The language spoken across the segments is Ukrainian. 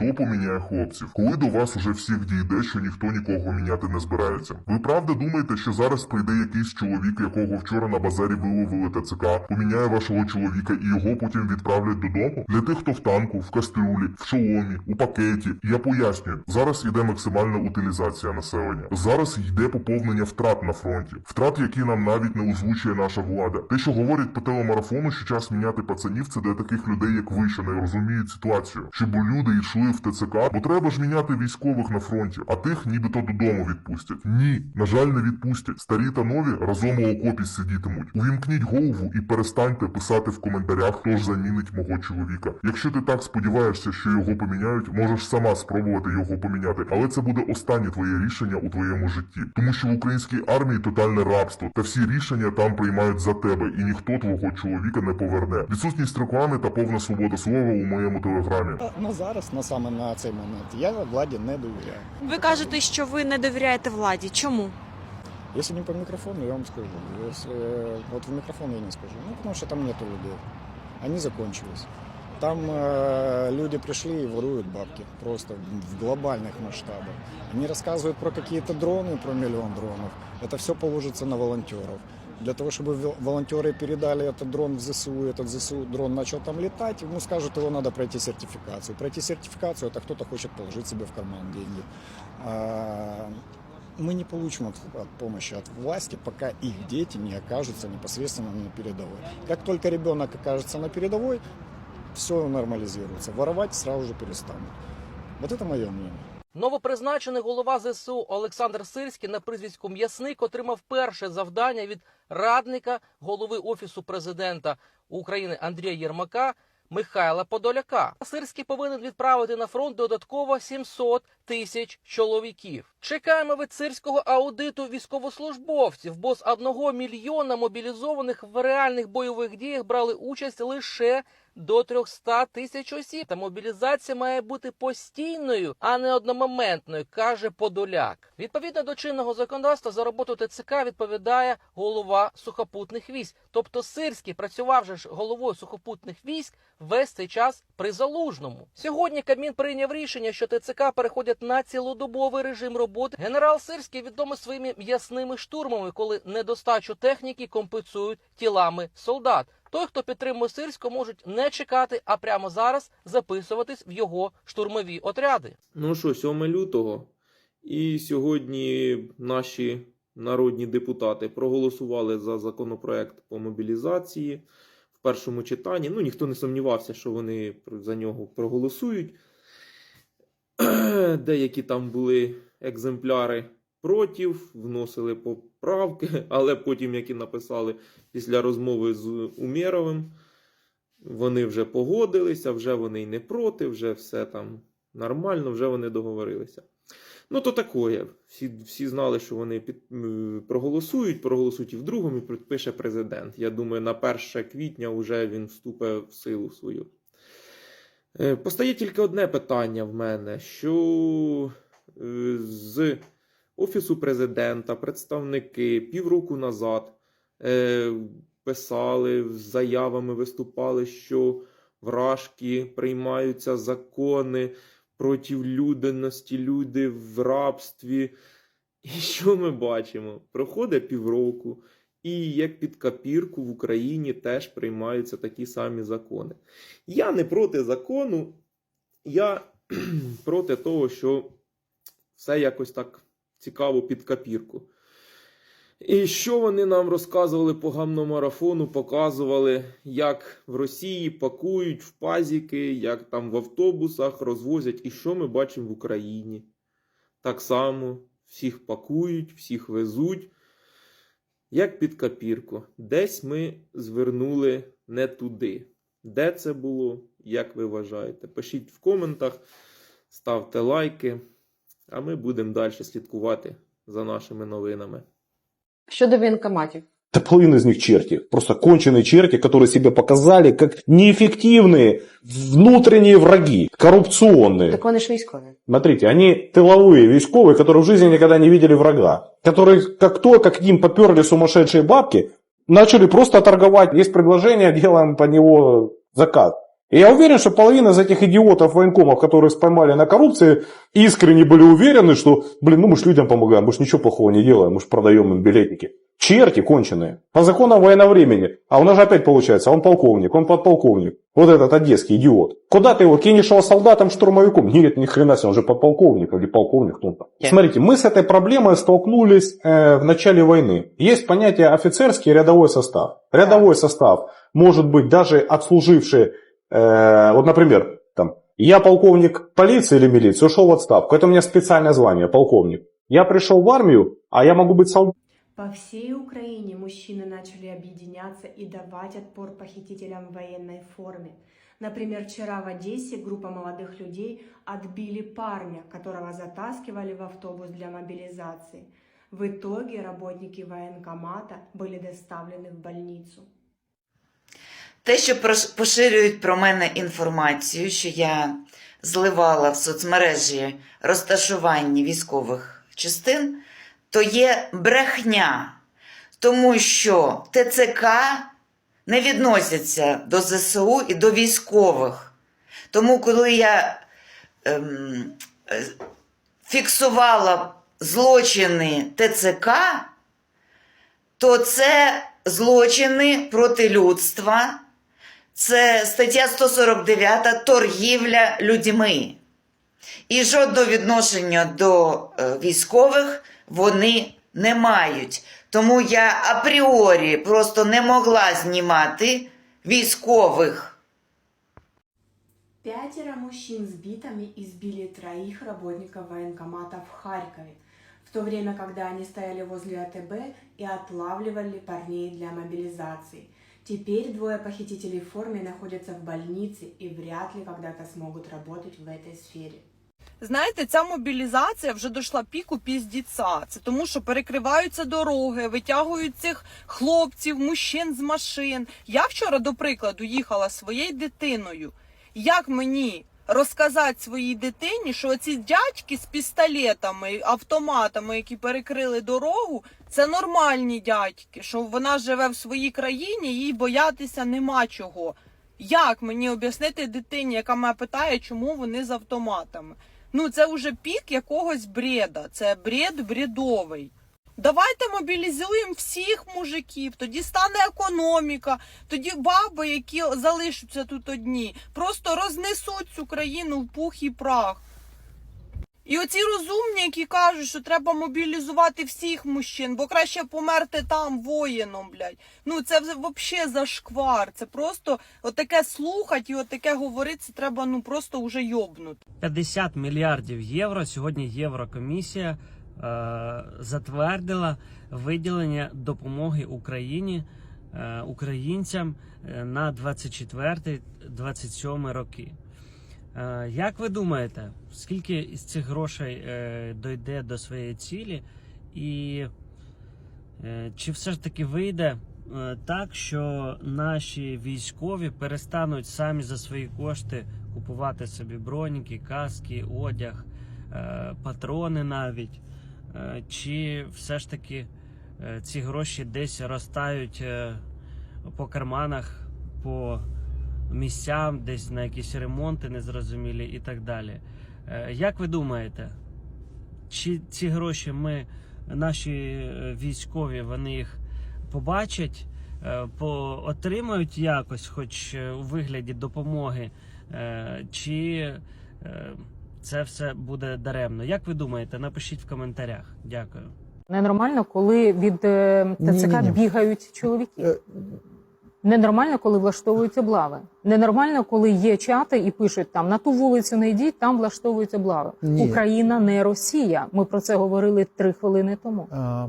Хто поміняє хлопців? Коли до вас уже всіх дійде, що ніхто нікого міняти не збирається. Ви правда думаєте, що зараз прийде якийсь чоловік, якого вчора на базарі виловили ТЦК, поміняє вашого чоловіка і його потім відправлять додому? Для тих, хто в танку, в кастрюлі, в шоломі, у пакеті. Я пояснюю, зараз йде максимальна утилізація населення. Зараз йде поповнення втрат на фронті, втрат, які нам навіть не озвучує наша влада. Те, що говорять по телемарафону, що час міняти пацанів, це для таких людей, як ви, що не розуміють ситуацію, щоб люди йшли в ТЦК, бо треба ж міняти військових на фронті, а тих нібито додому відпустять. Ні, на жаль, не відпустять. Старі та нові разом у окопі сидітимуть. Увімкніть голову і перестаньте писати в коментарях, хто ж замінить мого чоловіка. Якщо ти так сподіваєшся, що його поміняють, можеш сама спробувати його поміняти, але це буде останнє твоє рішення у твоєму житті, тому що в українській армії тотальне рабство, та всі рішення там приймають за тебе, і ніхто твого чоловіка не поверне. Відсутність реклами та повна свобода слова у моєму телеграмі. На зараз, на саме на цей момент, я владі не довіряю. Ви кажете, що ви не довіряєте владі. Чому? Если не по микрофону, я вам скажу. Если, э, вот в микрофон я не скажу. Ну, потому что там нету людей. Они закончились. Там э, люди пришли и воруют бабки. Просто в глобальных масштабах. Они рассказывают про какие-то дроны, про миллион дронов. Это все положится на волонтеров. Для того, чтобы вол- волонтеры передали этот дрон в ЗСУ, этот ЗСУ дрон начал там летать, ему скажут, его надо пройти сертификацию. Пройти сертификацию, это кто-то хочет положить себе в карман деньги. А, мы не получим от, от помощи от власти, пока их дети не окажутся непосредственно на передовой. Как только ребенок окажется на передовой, все нормализируется. Воровать сразу же перестанут. Вот это мое мнение. Новопризначений голова ЗСУ Олександр Сирський на прізвиську М'ясник отримав перше завдання від радника голови офісу президента України Андрія Єрмака Михайла Подоляка. Сирський повинен відправити на фронт додатково 700 тисяч чоловіків. Чекаємо від сирського аудиту військовослужбовців, бо з одного мільйона мобілізованих в реальних бойових діях брали участь лише до 300 тисяч осіб. Та мобілізація має бути постійною, а не одномоментною, каже Подоляк. Відповідно до чинного законодавства за роботу ТЦК відповідає голова сухопутних військ. Тобто Сирський працював же ж головою сухопутних військ весь цей час при залужному. Сьогодні Кабмін прийняв рішення, що ТЦК переходять на цілодобовий режим роботи. Генерал Сирський відомий своїми м'ясними штурмами, коли недостачу техніки компенсують тілами солдат. Той, хто підтримує Сирського, можуть не чекати, а прямо зараз записуватись в його штурмові отряди. Ну що, 7 лютого. І сьогодні наші народні депутати проголосували за законопроект по мобілізації в першому читанні. Ну, ніхто не сумнівався, що вони за нього проголосують. Деякі там були екземпляри проти, вносили поправки, але потім, як і написали після розмови з Умєровим, вони вже погодилися, вже вони й не проти, вже все там нормально, вже вони договорилися. Ну, то такое. Всі, всі знали, що вони під, проголосують, проголосують і в другому, і підпише президент. Я думаю, на 1 квітня вже він вступить в силу свою. Е, Постає тільки одне питання в мене: що е, з Офісу президента представники півроку назад е, писали з заявами, виступали, що вражки приймаються закони проти людяності, люди в рабстві. І що ми бачимо? Проходить півроку, і як під копірку в Україні теж приймаються такі самі закони. Я не проти закону, я проти того, що все якось так цікаво під копірку. І що вони нам розказували по гамномарафону, показували, як в Росії пакують в пазіки, як там в автобусах розвозять, і що ми бачимо в Україні. Так само всіх пакують, всіх везуть, як під капірку, Десь ми звернули не туди. Де це було, як ви вважаєте? Пишіть в коментах, ставте лайки, а ми будемо далі слідкувати за нашими новинами. Щодо воєнкоматів. Да половина из них черти. Просто конченые черти, которые себя показали как неэффективные внутренние враги, коррупционные. Так вони ж військові. Смотрите, они тыловые військовые, которые в жизни никогда не видели врага. Которые, как только к ним поперли сумасшедшие бабки, начали просто торговать. Есть предложение, делаем по него заказ. И я уверен, что половина из этих идиотов военкомов, которых споймали на коррупции, искренне были уверены, что, блин, ну мы ж людям помогаем, мы ж ничего плохого не делаем, мы ж продаем им билетники. Черти конченые. По законам военного времени. А у нас же опять получается, он полковник, он подполковник. Вот этот одесский идиот. Куда ты его кинешь его солдатом, штурмовиком? Нет, ни хрена себе, он же подполковник или полковник кто там. Смотрите, мы с этой проблемой столкнулись э, в начале войны. Есть понятие офицерский и рядовой состав. Рядовой состав может быть даже отслуживший, э, вот, например, там, я полковник полиции или милиции, ушел в отставку. Это у меня специальное звание, полковник. Я пришел в армию, а я могу быть солдатом. По всей Украине мужчины начали объединяться и давать отпор похитителям в военной форме. Например, вчера в Одессе группа молодых людей отбили парня, которого затаскивали в автобус для мобилизации. В итоге работники военкомата были доставлены в больницу. Те, що прош- поширюють про мене інформацію, що я зливала в соцмережі розташування військових частин, то є брехня, тому що ТЦК не відносяться до ЗСУ і до військових. Тому, коли я ем, е, фіксувала злочини ТЦК, то це злочини проти людства, це стаття 149 торгівля людьми. І жодного відношення до е, військових вони не мають. Тому я апріорі просто не могла знімати військових. Пятеро мужчин с битами избили троих работников военкомата в Харькове, в то время, когда они стояли возле АТБ и отлавливали парней для мобилизации. Теперь двое похитителей в форме находятся в больнице и вряд ли когда-то смогут работать в этой сфере. Знаєте, ця мобілізація вже дійшла піку піздіця. Це тому, що перекриваються дороги, витягують цих хлопців, мужчин з машин. Я вчора, до прикладу, їхала своєю дитиною. Як мені розказати своїй дитині, що ці дядьки з пістолетами, автоматами, які перекрили дорогу, це нормальні дядьки, що вона живе в своїй країні, їй боятися нема чого. Як мені об'яснити дитині, яка мене питає, чому вони з автоматами? Ну, це вже пік якогось бреда. Це бред бредовий. Давайте мобілізуємо всіх мужиків, тоді стане економіка, тоді баби, які залишаться тут одні, просто рознесуть цю країну в пух і прах. І оці розумні, які кажуть, що треба мобілізувати всіх мужчин, бо краще померти там воїном, блядь. Ну це взагалі зашквар. Це просто отаке слухати і отаке говорити, це треба ну просто вже йобнути. 50 мільярдів євро. Сьогодні Єврокомісія е, затвердила виділення допомоги Україні е, українцям е, на 24-27 роки. Е, як ви думаєте, скільки із цих грошей е, дойде до своєї цілі, і е, чи все ж таки вийде так, що наші військові перестануть самі за свої кошти купувати собі броніки, каски, одяг, патрони навіть. Чи все ж таки ці гроші десь розтають по карманах, по місцям, десь на якісь ремонти незрозумілі і так далі. Е, Як ви думаєте, чи ці гроші ми, наші е, військові, вони їх побачать, е, по, отримають якось, хоч у вигляді допомоги, чи це все буде даремно? Як ви думаєте? Напишіть в коментарях. Дякую. Ненормально, коли від ТЦК Ні-ні-ні. бігають чоловіки. Е, Ненормально, коли влаштовують облави. Ненормально, коли є чати і пишуть там на ту вулицю не йдіть, там влаштовують облави. Ні. Україна не Росія. Ми про це говорили три хвилини тому. А,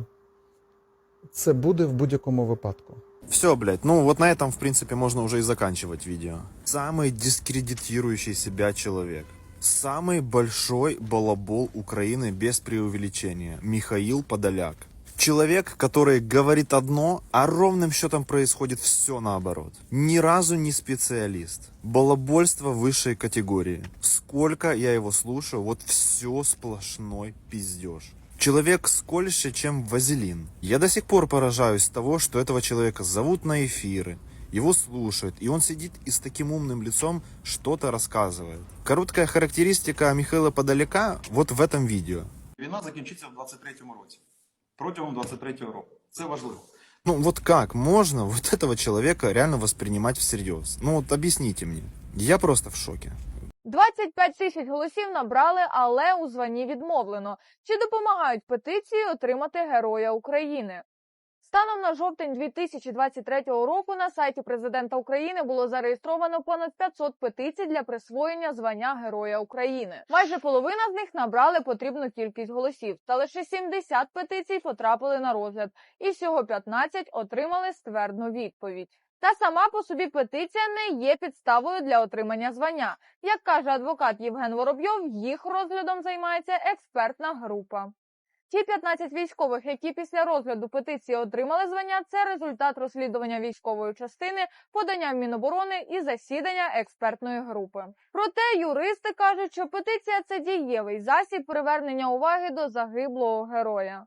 Це буде в будь-якому випадку. Все, блядь, ну вот на этом, в принципе, можно уже и заканчивать видео. Самый дискредитирующий себя человек. Самый большой балабол Украины без преувеличения. Михаил Подоляк. Человек, который говорит одно, а ровным счетом происходит все наоборот. Ни разу не специалист. Балабольство высшей категории. Сколько я его слушаю, вот все сплошной пиздеж. Человек скольше, чем вазелин. Я до сих пор поражаюсь того, что этого человека зовут на эфиры, его слушают, и он сидит и с таким умным лицом что-то рассказывает. Короткая характеристика Михаила Подоляка вот в этом видео. Війна закінчиться в 23-му році. Протягом 23-го року. Це важливо. Ну вот как можно вот этого человека реально воспринимать всерьез? Ну вот объясните мне. Я просто в шоке. 25 тисяч голосів набрали, але у званні відмовлено. Чи допомагають петиції отримати Героя України? Станом на жовтень 2023 року на сайті президента України було зареєстровано понад 500 петицій для присвоєння звання Героя України. Майже половина з них набрали потрібну кількість голосів, та лише 70 петицій потрапили на розгляд, і всього 15 отримали ствердну відповідь. Та сама по собі петиція не є підставою для отримання звання. Як каже адвокат Євген Воробйов, їх розглядом займається експертна група. Ті 15 військових, які після розгляду петиції отримали звання, це результат розслідування військової частини, подання в Міноборони і засідання експертної групи. Проте юристи кажуть, що петиція це дієвий засіб привернення уваги до загиблого героя.